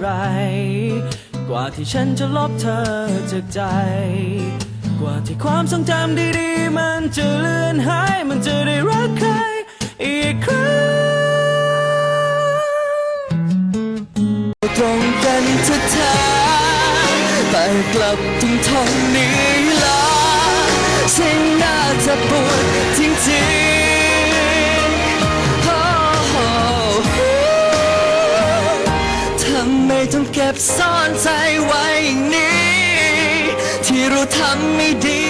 ไหรกว่าที่ฉันจะลบเธอจากใจ กว่าที่ความทรงจำดีๆ มันจะเลือนหาย มันจะได้รักใครอีกครั้งตรงกันเถอะเธอแต่กลับถึงทนนี้ละสิ่งน่าจะปวดจริง บซ่อนใจไว้อย่างนี้ ที่เราทำไม่ดี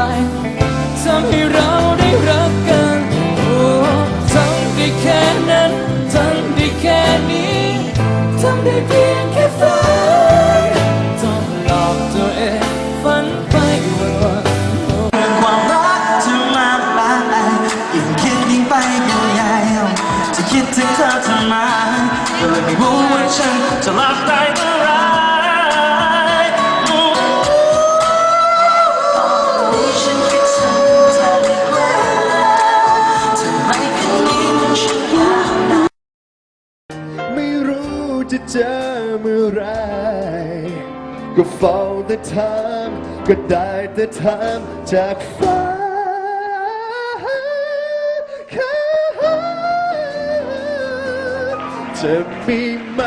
ทางได้ทำให้เราได้รักกันโอ้ทำได้แค่นั้นทำได้แค่นี้ทำได้เพียงแค่ฝันต้องหลอกตัวเองฝันไปวันๆความรักจะมากมายยิ่งคิดยิ่งไปยิ่งใหญ่จะคิดถึงเธอทำไมก็เลยไม่รู้ว่าฉันจะรับได้ไหร ถามก็ได้แต่ถามจากฟ้าจะมีไหม